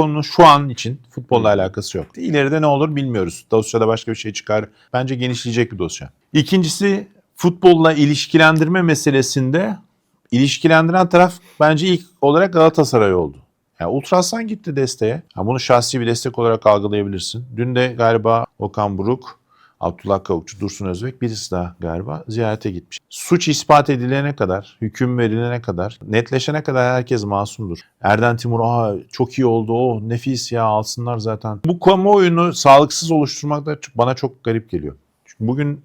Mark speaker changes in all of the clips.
Speaker 1: konunun şu an için futbolla alakası yok. İleride ne olur bilmiyoruz. Dosyada başka bir şey çıkar. Bence genişleyecek bir dosya. İkincisi futbolla ilişkilendirme meselesinde ilişkilendiren taraf bence ilk olarak Galatasaray oldu. Yani Ultrasan gitti desteğe. Ha, bunu şahsi bir destek olarak algılayabilirsin. Dün de galiba Okan Buruk, Abdullah Kavukçu, Dursun Özbek birisi daha galiba ziyarete gitmiş. Suç ispat edilene kadar, hüküm verilene kadar, netleşene kadar herkes masumdur. Erden Timur Aa, çok iyi oldu o nefis ya alsınlar zaten. Bu kamuoyunu sağlıksız oluşturmak da bana çok garip geliyor. Çünkü bugün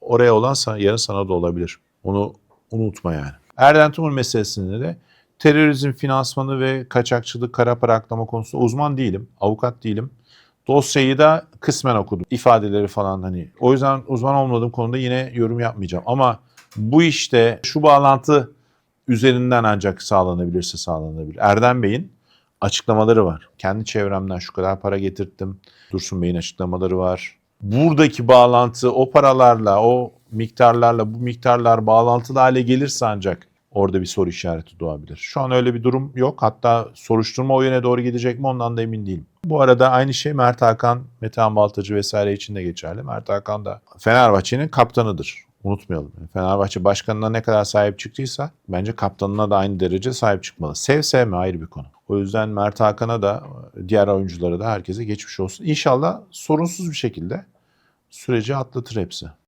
Speaker 1: oraya olan sa- yarın sana da olabilir. Onu unutma yani. Erden Timur meselesinde de terörizm finansmanı ve kaçakçılık, kara para aklama konusunda uzman değilim. Avukat değilim. Dosyayı da kısmen okudum. İfadeleri falan hani. O yüzden uzman olmadığım konuda yine yorum yapmayacağım. Ama bu işte şu bağlantı üzerinden ancak sağlanabilirse sağlanabilir. Erdem Bey'in açıklamaları var. Kendi çevremden şu kadar para getirttim. Dursun Bey'in açıklamaları var. Buradaki bağlantı o paralarla, o miktarlarla bu miktarlar bağlantılı hale gelirse ancak orada bir soru işareti doğabilir. Şu an öyle bir durum yok. Hatta soruşturma o yöne doğru gidecek mi ondan da emin değilim. Bu arada aynı şey Mert Hakan, Metehan Baltacı vesaire için de geçerli. Mert Hakan da Fenerbahçe'nin kaptanıdır. Unutmayalım. Fenerbahçe başkanına ne kadar sahip çıktıysa bence kaptanına da aynı derece sahip çıkmalı. Sev sevme ayrı bir konu. O yüzden Mert Hakan'a da diğer oyunculara da herkese geçmiş olsun. İnşallah sorunsuz bir şekilde süreci atlatır hepsi.